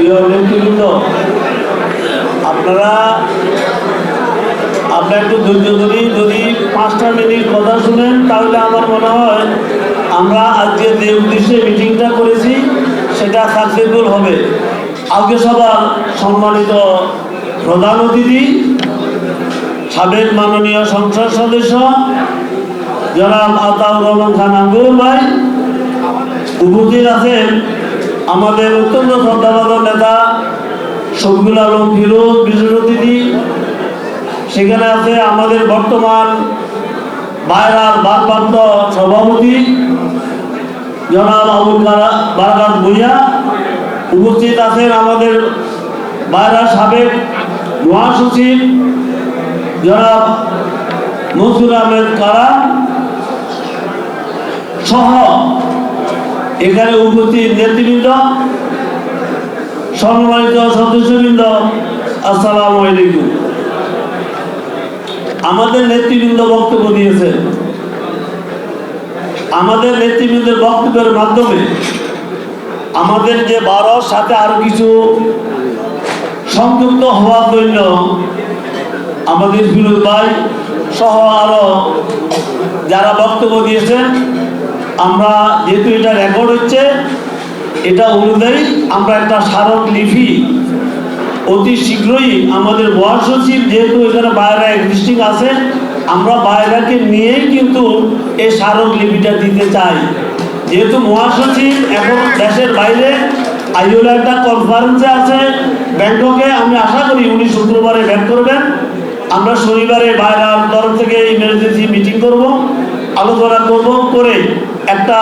প্রিয় আপনারা আমরা একটু ধৈর্য ধরি, যদি পাঁচটা মিনিট কথা শুনেন, তাহলে আমার মনে হয় আমরা আজকে যে উদ্দেশ্যে মিটিংটা করেছি, সেটা সাকসেসফুল হবে। আজকে সবার সম্মানিত প্রধান অতিথি, সাবেক মাননীয় সংসদ সদস্য, জনাব আতাউর রহমান খান আঙ্গুর ভাই, উপস্থিত আছেন। আমাদের অত্যন্ত শ্রদ্ধাবাদক নেতা শফিকুল আলম ফিরোজ বিশেষ অতিথি। সেখানে আছে আমাদের বর্তমান বায়রার ভারপ্রাপ্ত সভাপতি জনাব আবুল বারাকাত ভুইয়া। উপস্থিত আছেন আমাদের বায়রার সাবেক মহাসচিব জনাব মনসুর আহমেদ কারা সহ এখানে উপস্থিত নেতৃবৃন্দ, সম্মানিত সদস্যবৃন্দ, আসসালাম আলাইকুম। আমাদের নেতৃবৃন্দ বক্তব্য দিয়েছেন। আমাদের নেতৃবৃন্দের বক্তব্যের মাধ্যমে আমাদের যে বারো সাথে আরও কিছু সংযুক্ত হওয়ার জন্য আমাদের ফিরোজ ভাই সহ আরও যারা বক্তব্য দিয়েছেন আমরা যেহেতু এটা রেকর্ড হচ্ছে, এটা অনুযায়ী আমরা একটা স্মারক লিপি। অতি শীঘ্রই আমাদের মহাসচিব যেহেতু এখানে বাইরা এক্সিস্টিং আছে, আমরা বাইরাকে নিয়েই কিন্তু এই স্মারক লিপিটা দিতে চাই। যেহেতু মহাসচিব এখন দেশের বাইরে আইওল একটা কনফারেন্সে আছে, ব্যাংককে আমি আশা করি উনি শুক্রবারে ব্যাক করবেন। আমরা শনিবারে বাইরের তরফ থেকে ইমার্জেন্সি মিটিং করব, আলোচনা করব, করে একটা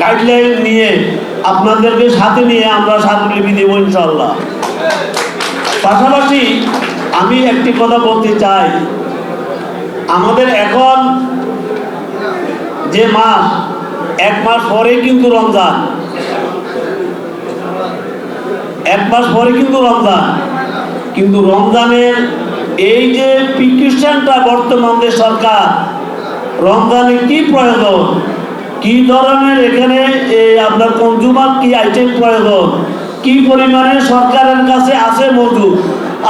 গাইডলাইন নিয়ে আপনাদেরকে সাথে নিয়ে আমরা স্মারকলিপি দেবো ইনশাল্লাহ পাশাপাশি আমি একটি কথা বলতে চাই। আমাদের এখন যে মাস, এক মাস পরে কিন্তু রমজান। এক মাস পরে কিন্তু রমজান। কিন্তু রমজানের এই যে প্রিকশনটা বর্তমান যে সরকার রমজানে কি প্রয়োজন? কি ধরনের এখানে আপনার কনজুমার কি আইটেম প্রয়োজন? কি পরিমাণে সরকারের কাছে আছে মজুদ?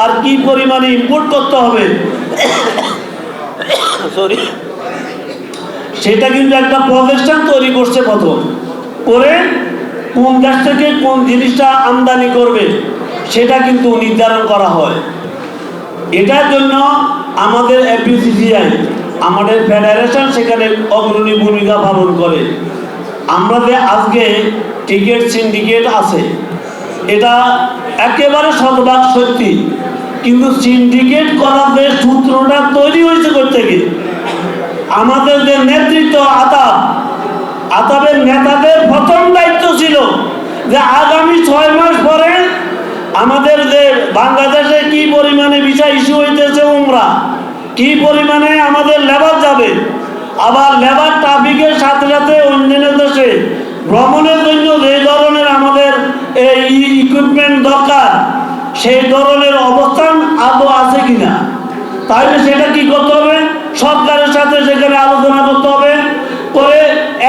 আর কি পরিমাণে ইম্পোর্ট করতে হবে? সরি সেটা কিন্তু একটা প্রজেকশন তৈরি করছে প্রথম। করে কোন দেশ থেকে কোন জিনিসটা আমদানি করবে, সেটা কিন্তু নির্ধারণ করা হয়। এটার জন্য আমাদের এপিসিসিআই আমাদের ফেডারেশন সেখানে অগ্রণী ভূমিকা পালন করে। আমরা যে আজকে টিকিট সিন্ডিকেট আছে, এটা একেবারে শতভাগ সত্যি। কিন্তু সিন্ডিকেট করার যে সূত্রটা তৈরি হয়েছে গিয়ে আমাদের যে নেতৃত্ব আতাব, আতাবের নেতাদের প্রথম দায়িত্ব ছিল যে আগামী ছয় মাস পরে আমাদের যে বাংলাদেশে কি পরিমাণে বিষয় ইস্যু হইতেছে উমরা কি পরিমাণে আমাদের লেবার যাবে? আবার লেবার ট্রাফিকের সাথে সাথে অন্যান্য দেশে ভ্রমণের জন্য যে ধরনের আমাদের এই ইকুইপমেন্ট দরকার, সেই ধরনের অবস্থান আদৌ আছে কিনা? তাহলে সেটা কি করতে হবে? সরকারের সাথে সেখানে আলোচনা করতে হবে। করে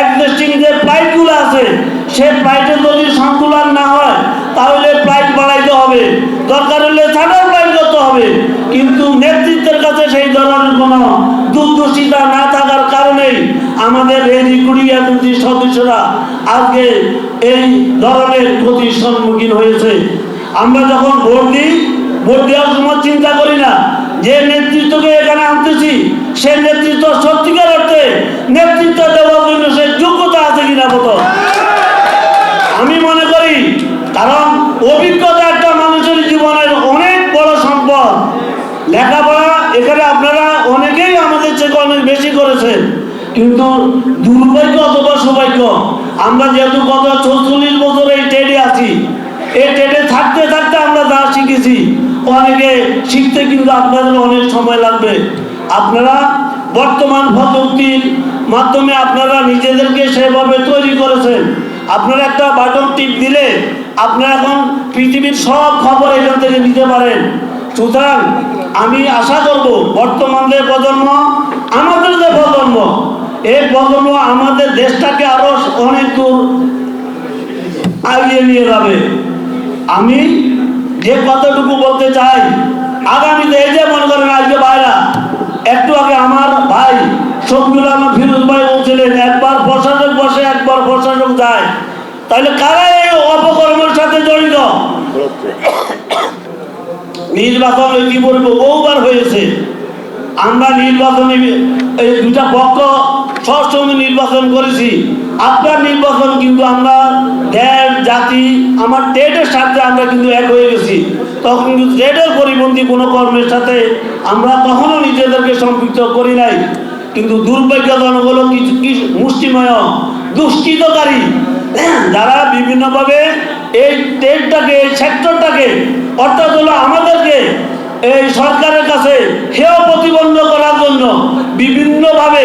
এক্সিস্টিং যে ফ্লাইটগুলো আছে, সেই ফ্লাইটে যদি সংকুলন না হয় তাহলে ফ্লাইট বাড়াইতে হবে দরকার হলে ছাড়াও ফ্লাইট করতে হবে। কিন্তু নেতৃত্বের কাছে সেই ধরনের কোনো দুর্দশিতা না থাকার কারণেই আমাদের এই রিক্রুটিং এজেন্সির সদস্যরা আজকে এই ধরনের ক্ষতির সম্মুখীন হয়েছে। আমরা যখন ভোট দিই, ভোট দেওয়ার সময় চিন্তা করি না, যে নেতৃত্বকে এখানে আনতেছি, সে নেতৃত্ব সত্যিকার অর্থে নেতৃত্ব দেওয়ার জন্য সে যোগ্যতা আছে কিনা মতো আমি মনে করি, কারণ অভিজ্ঞতা লেখাপড়া এখানে আপনারা অনেকেই আমাদের থেকে অনেক বেশি করেছেন। কিন্তু দুর্ভাগ্য অথবা সৌভাগ্য, আমরা যেহেতু গত চৌচল্লিশ বছর এই ট্রেডে আছি, এই ট্রেডে থাকতে থাকতে আমরা যা শিখেছি, অনেকে শিখতে কিন্তু আপনাদের অনেক সময় লাগবে। আপনারা বর্তমান প্রযুক্তির মাধ্যমে আপনারা নিজেদেরকে সেভাবে তৈরি করেছেন। আপনারা একটা বাটন টিপ দিলে আপনারা এখন পৃথিবীর সব খবর এখান থেকে নিতে পারেন। সুতরাং আমি আশা করব, বর্তমান যে প্রজন্ম, আমাদের যে প্রজন্ম, এই প্রজন্ম আমাদের দেশটাকে আরও অনেক দূর আগিয়ে নিয়ে যাবে। আমি যে কতটুকু বলতে চাই আগামীতে এই যে মনে করেন আজকে ভাইরা, একটু আগে আমার ভাই শফিউল আলম ফিরোজ ভাই বলছিলেন, একবার প্রশাসক বসে, একবার প্রশাসক যায়। তাহলে কারা এই অপকর্মের সাথে জড়িত? নির্বাচন ইতিপূর্বে বহুবার হয়েছে। আমরা নির্বাচনে, এই দুটা পক্ষ সবসময় নির্বাচন করেছি। আপনার নির্বাচন কিন্তু আমরা, দেশ, জাতি, আমার টেটের সাথে আমরা কিন্তু এক হয়ে গেছি। তখন কিন্তু টেটের পরিপন্থী কোনো কর্মের সাথে আমরা কখনো নিজেদেরকে সম্পৃক্ত করি নাই। কিন্তু দুর্ভাগ্যজনক হলো কিছু মুষ্টিময়, দুষ্কৃতকারী যারা বিভিন্নভাবে এই টেটটাকে সেক্টরটাকে অর্থাৎ হলো আমাদেরকে এই সরকারের কাছে হেয় প্রতিবন্ধ করার জন্য বিভিন্নভাবে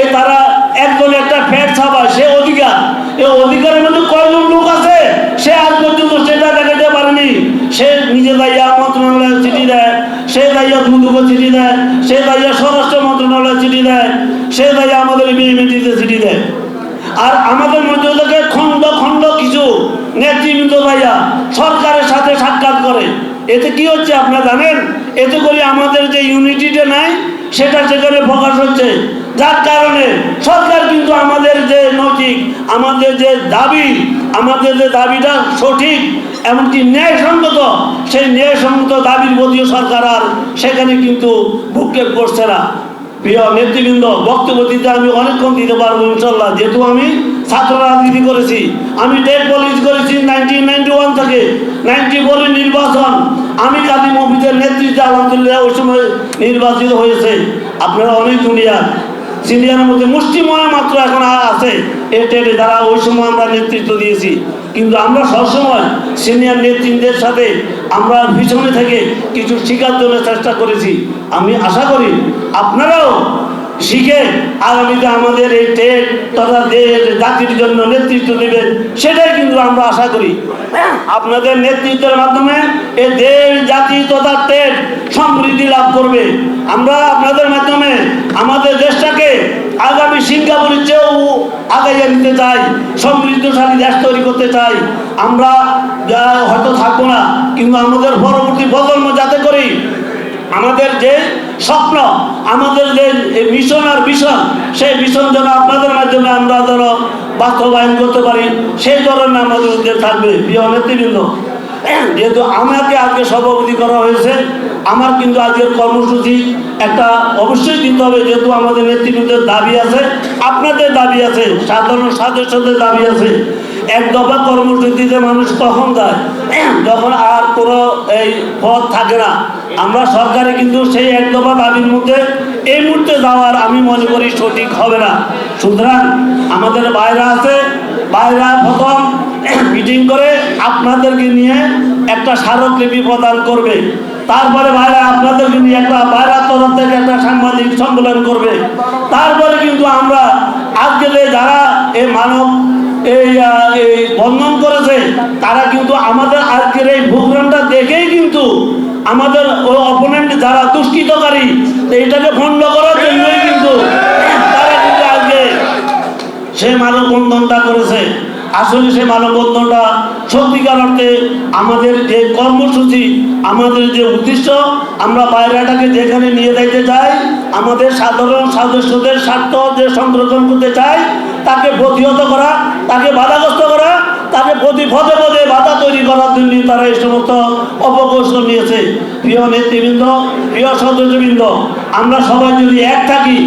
এ তারা একজন একটা ফ্যাট ছাপায়, সে অধিকার। এই অধিকারের মধ্যে কয়জন লোক আছে? সে আজ পর্যন্ত সেটা দেখাতে পারেনি। সে নিজে দাইয়া মন্ত্রণালয়ে চিঠি দেয়, সে দাইয়া দুদুকে চিঠি দেয়, সে দাইয়া স্বরাষ্ট্র মন্ত্রণালয়ে চিঠি দেয়, সে দাইয়া আমাদের বিএমএটিতে চিঠি দেয়। আর আমাদের মধ্যে থেকে খণ্ড খণ্ড কিছু নেতৃবৃন্দ ভাইয়া সরকারের সাথে সাক্ষাৎ করে। এতে কি হচ্ছে আপনারা জানেন? এতে করে আমাদের যে ইউনিটিটা নাই, সেটা সেখানে প্রকাশ হচ্ছে। যার কারণে সরকার কিন্তু আমাদের যে নৈতিক, আমাদের যে দাবি, আমাদের যে দাবিটা সঠিক, এমনকি ন্যায়সঙ্গত, সেই ন্যায়সঙ্গত দাবির প্রতিও সরকার আর সেখানে কিন্তু ভূক্ষেপ করছে না। প্রিয় নেতৃবৃন্দ, বক্তব্য দিতে আমি অনেকক্ষণ দিতে পারব ইনশাল্লাহ যেহেতু আমি ছাত্র রাজনীতি করেছি, আমি টেট পলিস করেছি নাইনটিন নাইনটি ওয়ান থেকে। নাইনটি ফোরের নির্বাচন। আমি কাজী মফিদের নেতৃত্বে আলহামদুলিল্লাহ ওই সময় নির্বাচিত হয়েছে। আপনারা অনেক দুনিয়া। সিনিয়রের মধ্যে মুষ্টিময় মাত্র এখন আছে। এ টেটে যারা ওই সময় আমরা নেতৃত্ব দিয়েছি। কিন্তু আমরা সবসময় সিনিয়র নেতৃত্বের সাথে আমরা পিছনে থেকে কিছু শিকার জন্য চেষ্টা করেছি। আমি আশা করি আপনারাও শিখে আগামীতে আমাদের এই টেট তথা দেশ জাতির জন্য নেতৃত্ব দেবেন সেটাই কিন্তু আমরা আশা করি। আপনাদের নেতৃত্বের মাধ্যমে এই দেশ, জাতি তথা টেট সমৃদ্ধি লাভ করবে। আমরা আপনাদের মাধ্যমে আমাদের দেশটাকে আগামী সিঙ্গাপুরের চেয়েও আগাইয়ে নিতে চাই, সমৃদ্ধশালী দেশ তৈরি করতে চাই। আমরা হয়তো থাকব না, কিন্তু আমাদের পরবর্তী প্রজন্ম যাতে করি আমাদের যে স্বপ্ন, আমাদের যে মিশন আর ভিশন সেই মিশন যেন আপনাদের মাধ্যমে আমরা যেন বাস্তবায়ন করতে পারি, সেই ধরনের আমাদের থাকবে, প্রিয় নেতৃবৃন্দ। যেহেতু আমাকে আজকে সভাপতি করা হয়েছে, আমার কিন্তু আজকের কর্মসূচি একটা অবশ্যই দিতে হবে, যেহেতু আমাদের নেতৃবৃন্দের দাবি আছে, আপনাদের দাবি আছে, সাধারণ সদস্যদের দাবি আছে। এক দফা কর্মসূচিতে মানুষ কখন যায় যখন আর কোনো এই পথ থাকে না। আমরা সরকারে কিন্তু সেই এক দফা দাবির মধ্যে এই মুহূর্তে যাওয়ার আমি মনে করি সঠিক হবে না। সুতরাং আমাদের বাইরে আছে, বাইরা প্রথম মিটিং করে আপনাদেরকে নিয়ে একটা স্মারকলিপি প্রদান করবে। তারপরে ভাইরা আপনাদেরকে নিয়ে একটা বাইরা তরফ থেকে একটা সাংবাদিক সম্মেলন করবে। তারপরে কিন্তু আমরা আজকে যারা এই মানব এই বন্ধন করেছে, তারা কিন্তু আমাদের আজকের এই প্রোগ্রামটা দেখেই কিন্তু আমাদের অপোনেন্ট যারা দুষ্কৃতকারী, এইটাকে ভণ্ড করার জন্যই কিন্তু তারা কিন্তু আজকে সে মানববন্ধনটা করেছে। আসলে সে মানববন্ধনটা সত্যিকার অর্থে আমাদের যে কর্মসূচি, আমাদের যে উদ্দেশ্য, আমরা বাইরেটাকে যেখানে নিয়ে যাইতে চাই, আমাদের সাধারণ সদস্যদের স্বার্থ যে সংরক্ষণ করতে চাই, তাকে প্রতিহত করা তাকে বাধাগ্রস্ত করা, তাকে প্রতি পদে পদে বাধা তৈরি করার জন্য তারা এই সমস্ত অপকৌশল নিয়েছে। প্রিয় নেতৃবৃন্দ, প্রিয় সদস্যবৃন্দ, আমরা সবাই যদি এক থাকি,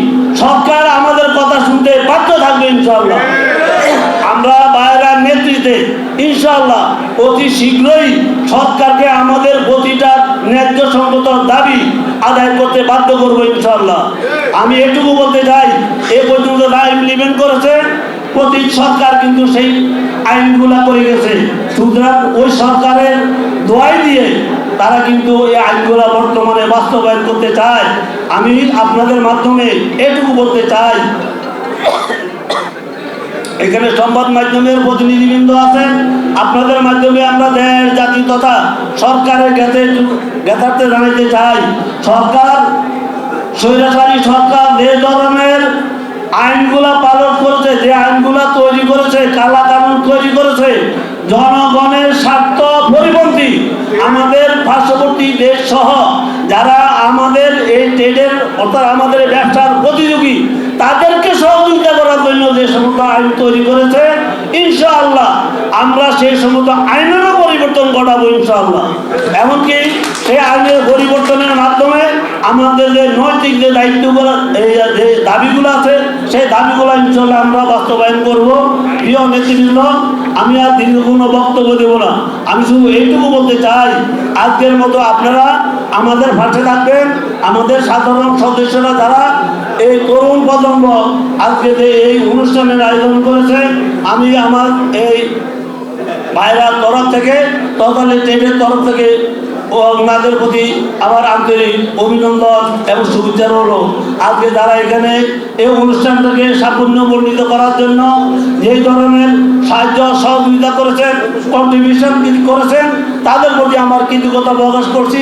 সরকার আমাদের কথা শুনতে বাধ্য থাকবে ইনশাল্লাহ আমরা বাইরার নেতৃত্বে ইনশাল্লাহ অতি শীঘ্রই সরকারকে আমাদের প্রতিটা ন্যায্য সঙ্গত দাবি আদায় করতে বাধ্য করব ইনশাল্লাহ আমি এটুকু বলতে চাই, এ পর্যন্ত যা ইমপ্লিমেন্ট করেছে প্রতি সরকার কিন্তু সেই আইনগুলা করে গেছে। সুতরাং ওই সরকারের দোয়াই দিয়ে তারা কিন্তু এই আইনগুলা বর্তমানে বাস্তবায়ন করতে চায়। আমি আপনাদের মাধ্যমে এটুকু বলতে চাই। এখানে সংবাদ মাধ্যমের প্রতিনিধিবৃন্দ আছেন। আপনাদের মাধ্যমে আমরা দেশ, জাতি তথা সরকারের জ্ঞাতে জ্ঞাতার্থে জানাইতে চাই। সরকার, স্বৈরাচারী সরকার যে ধরনের আইনগুলা পালন করেছে, যে আইনগুলা তৈরি করেছে কালা কানুন তৈরি করেছে জনগণের স্বার্থ পরিপন্থী। আমাদের পার্শ্ববর্তী দেশ সহ যারা আমাদের এই ট্রেডের অর্থাৎ আমাদের ব্যবসার প্রতিযোগী, তাদেরকে সহযোগিতা করার জন্য যে সমস্ত আইন তৈরি করেছে, ইনশাআল্লাহ আমরা সেই সমস্ত আইনেরও পরিবর্তন ঘটাবো ইনশাআল্লাহ। এমনকি সেই আইনের পরিবর্তনের মাধ্যমে আমাদের যে নৈতিক যে দায়িত্বগুলো, এই যে দাবিগুলো আছে, সেই দাবিগুলো ইনশাল্লাহ আমরা বাস্তবায়ন করব। প্রিয় নেতৃবৃন্দ আমি আর দীর্ঘ কোনো বক্তব্য দেব না। আমি শুধু এইটুকু বলতে চাই, আজকের মতো আপনারা আমাদের পাশে থাকবেন। আমাদের সাধারণ সদস্যরা যারা এই তরুণ প্রজন্ম আজকে যে এই অনুষ্ঠানের আয়োজন করেছে, আমি আমার এই ভাইরার তরফ থেকে তদালে ট্রেনের তরফ থেকে ওনাদের প্রতি আমার আন্তরিক অভিনন্দন এবং শুভেচ্ছা রইল। আজকে যারা এখানে এই অনুষ্ঠানটাকে সাফল্য বর্ণিত করার জন্য যেই ধরনের সাহায্য সহযোগিতা করেছেন কন্ট্রিবিউশন করেছেন, তাদের প্রতি আমার কৃতজ্ঞতা প্রকাশ করছি।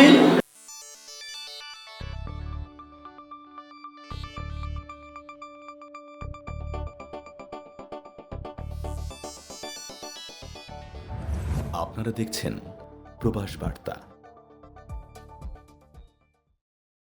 আপনারা দেখছেন প্রবাস বার্তা।